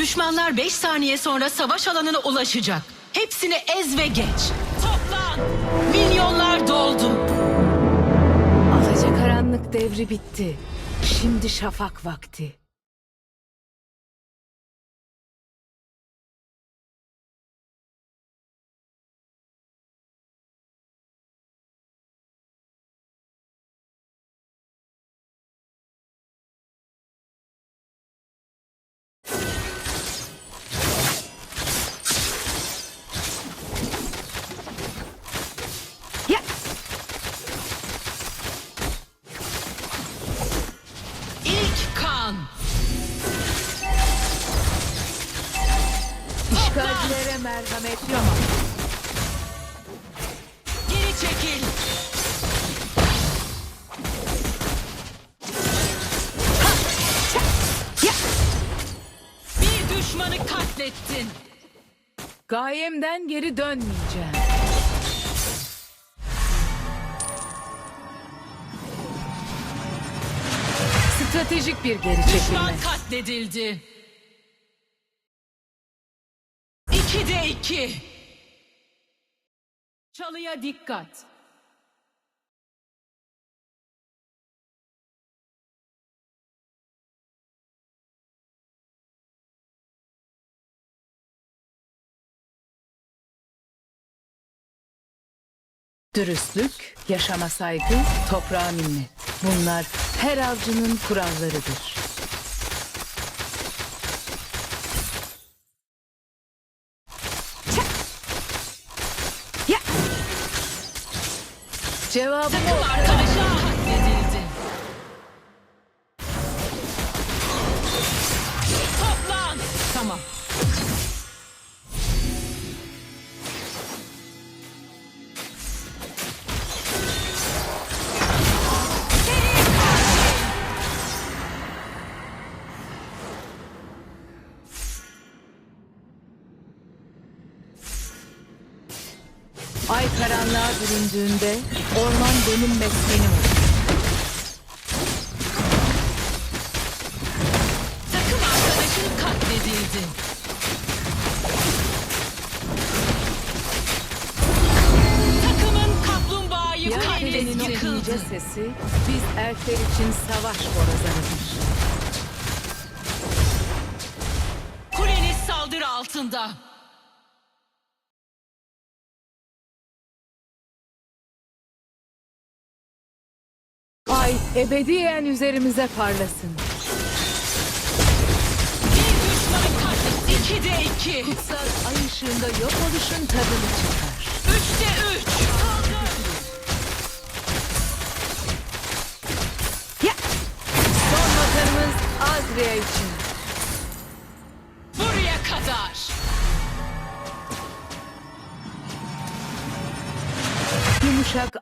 Düşmanlar 5 saniye sonra savaş alanına ulaşacak. Hepsini ez ve geç. Toplan! Milyonlar doldu. Alacakaranlık devri bitti. Şimdi şafak vakti. Merhamet yok. Geri çekil. Ya Bir düşmanı katlettin. gayemden geri dönmeyeceğim. Stratejik bir geri Düşman çekilme. katledildi. İki iki. Çalıya dikkat. Dürüstlük, yaşama saygı, toprağa minnet. Bunlar her avcının kurallarıdır. Cevabım Takım o. karanlığa büründüğünde orman benim meskenim olur. Takım arkadaşın katledildi. Takımın kaplumbağayı katletti. ince sesi biz erkekler için savaş borazanıdır. Kuleniz saldırı altında. Ay ebediyen üzerimize parlasın. Bir düşmanı katletti. İki de iki. Kutsal ay ışığında yok oluşun tadını çıkar.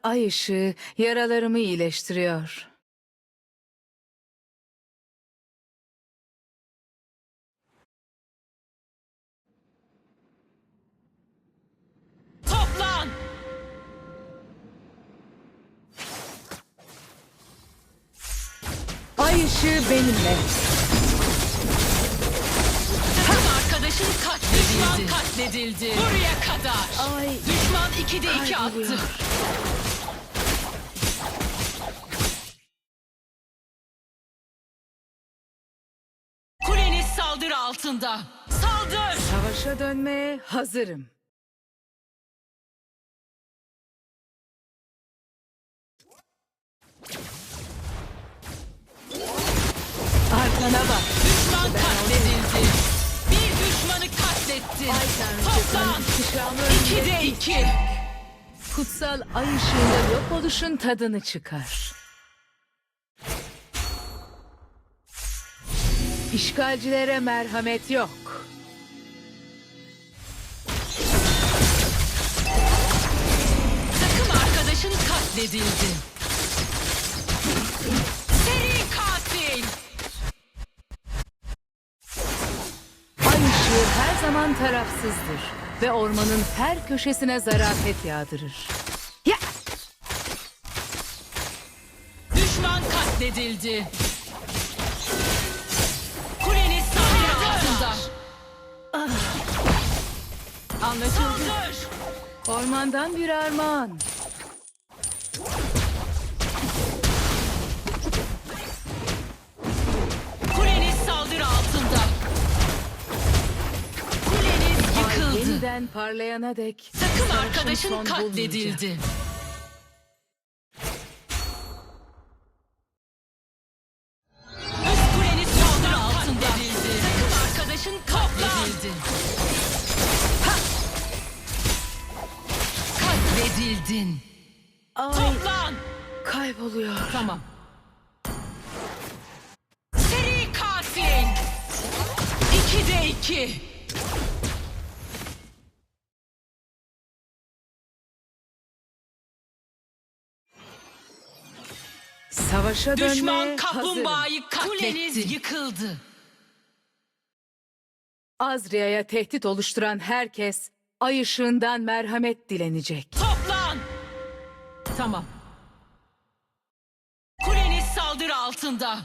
Ay ışığı yaralarımı iyileştiriyor. Toplan. Ay ışığı benimle. Katledildi. Düşman katledildi. Buraya kadar. Ay Düşman 2'de 2 kayboluyor. attı. Kuleniz saldırı altında. Saldır! Savaşa dönmeye hazırım. Arkana bak. Ay Toplan! 2'de 2. Kutsal ay ışığında yok oluşun tadını çıkar. İşgalcilere merhamet yok. Takım arkadaşın katledildi. zaman tarafsızdır ve ormanın her köşesine zarafet yağdırır. Ya! Düşman katledildi. Kuleniz sahne altında. Ah! Anlaşıldı. Ormandan bir armağan. Yeniden parlayana dek Takım arkadaşın katledildi. Üst kuleniz saldırı altında. Takım arkadaşın katledildi. Ha! Katledildin. Ay Toplan. kayboluyor. Tamam. Seri katil. İkide iki. Savaşa Düşman kaplumbağayı katletti. Kuleniz yıkıldı. Azria'ya tehdit oluşturan herkes ay ışığından merhamet dilenecek. Toplan. Tamam. Kuleniz saldırı altında.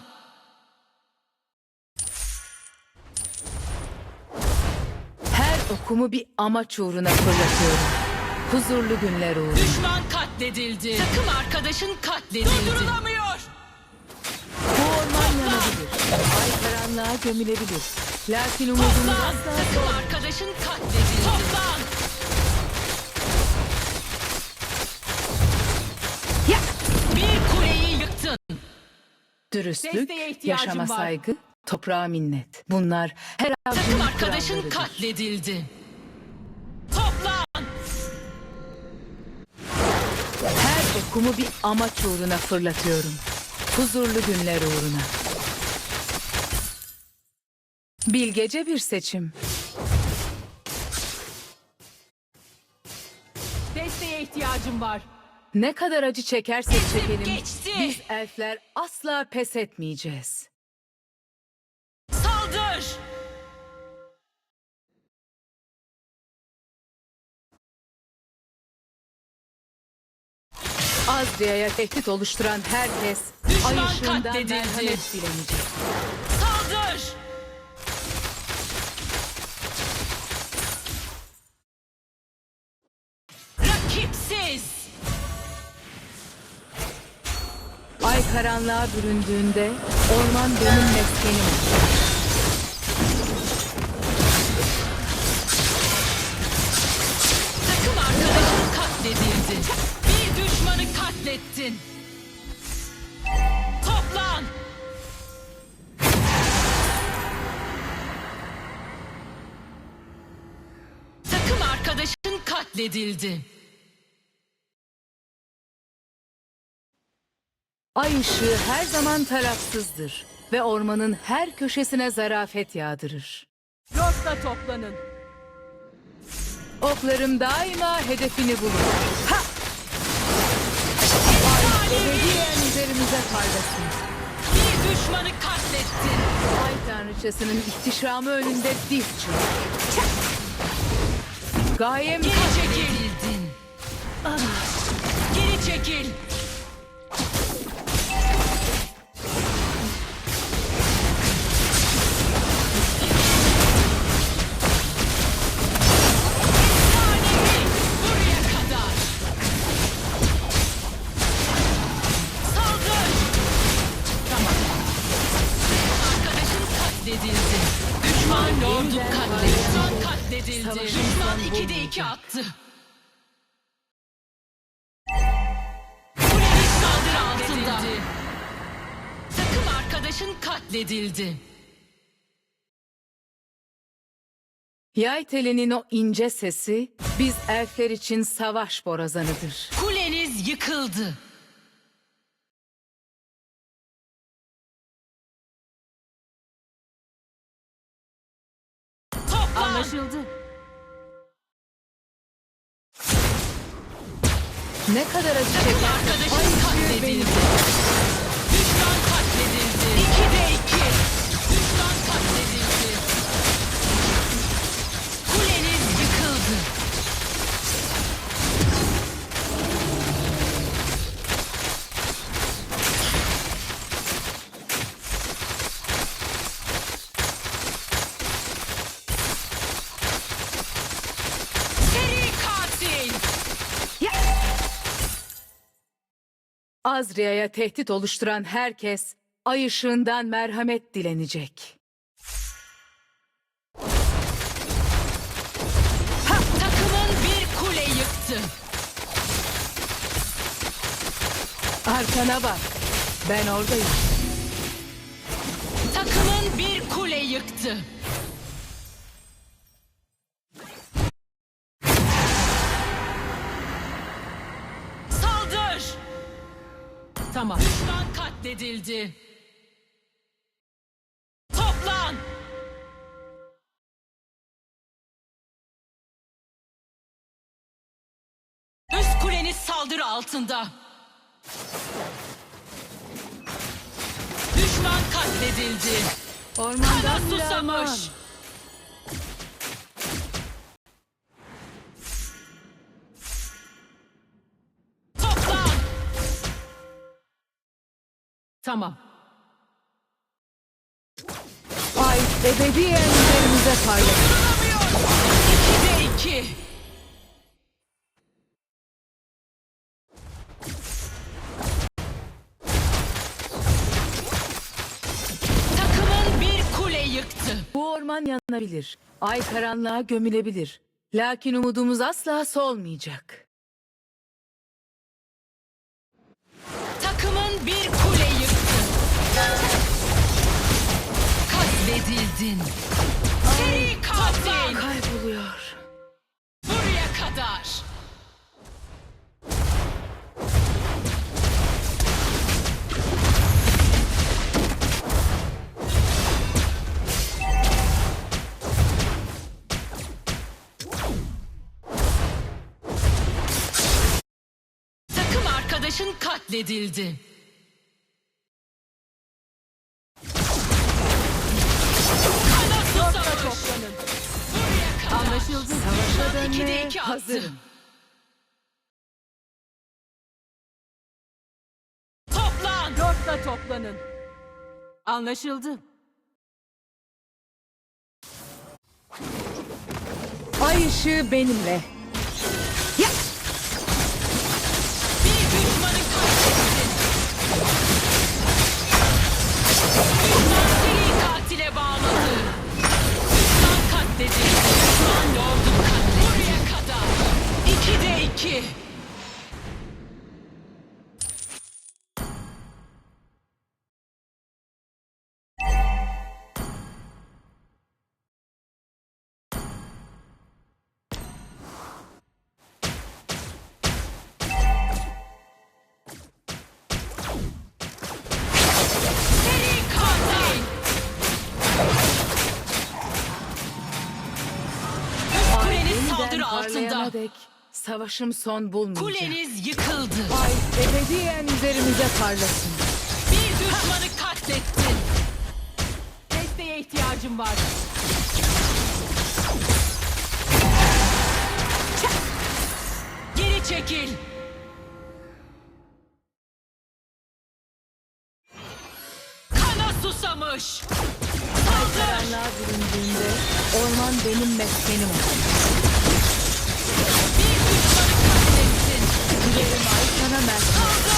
Her okumu bir amaç uğruna fırlatıyorum. Huzurlu günler uğruna. Düşman katledildi. Takım arkadaşın katledildi. Durdurulamıyor. Ay karanlığa gömülebilir. Lakin umudumuz Toplan. asla Takım arkadaşın katledildi. Toplan. Ya! Bir kuleyi yıktın. Dürüstlük, Desteğe ihtiyacım yaşama var. saygı, toprağa minnet. Bunlar her Takım avcının arkadaşın kurallarıdır. katledildi. Toplan. Her okumu bir amaç uğruna fırlatıyorum. Huzurlu günler uğruna. Bilgece bir seçim. Desteğe ihtiyacım var. Ne kadar acı çekersek çekelim, geçti. biz elfler asla pes etmeyeceğiz. Saldır. Azria'ya tehdit oluşturan herkes Düşman ay ışığından katledildi. merhamet dilenecek. Saldır. Karanlığa büründüğünde orman benim meskenim olur. Takım arkadaşın katledildi. Bir düşmanı katlettin. Toplan. Takım arkadaşın katledildi. Ay ışığı her zaman tarafsızdır ve ormanın her köşesine zarafet yağdırır. Lord'la toplanın. Oklarım daima hedefini bulur. Ha! Ebediyen üzerimize parlasın. Bir düşmanı katlettin. Ay tanrıçasının ihtişamı önünde diz çök. Gayem Geri çekildin. Geri çekil. Son 2'de bulmayacak. 2 attı. Kuleniz saldırı altında. Takım arkadaşın katledildi. Yay telinin o ince sesi biz elfler için savaş borazanıdır. Kuleniz yıkıldı. Toplan. Anlaşıldı. Ne kadar acı çeker. Arkadaşın katledildi. Azria'ya tehdit oluşturan herkes ay ışığından merhamet dilenecek. Takımın bir kule yıktı. Arkana bak. Ben oradayım. Takımın bir kule yıktı. Tamam. Düşman katledildi. Toplan! Üst kuleniz saldırı altında. Düşman katledildi. Kana bile aman. susamış. Tamam. Ay ebediyen üzerimize parlasın. İkide iki. Takımın bir kule yıktı. Bu orman yanabilir. Ay karanlığa gömülebilir. Lakin umudumuz asla solmayacak. Takımın bir kule. Katledildin. Seri katil. Kayboluyor. Buraya kadar. Takım arkadaşın katledildi. 2'de 2 hazırım. Toplan! Dörtle toplanın. Anlaşıldı. Ay ışığı benimle. Ya! Bir düşmanı katledin. Düşman seri katile bağladı. Düşman katledildi. Düşman yok. İkide iki. Saldırı altında. dek savaşım son bulmayacak. Kuleniz yıkıldı. Ay ebediyen üzerimize parlasın. Bir düşmanı katlettin. Desteğe ihtiyacım var. Geri çekil. Kana susamış. Saldır. Karanlığa büründüğünde orman benim meskenim olur. Katlettin. Dilerim ay sana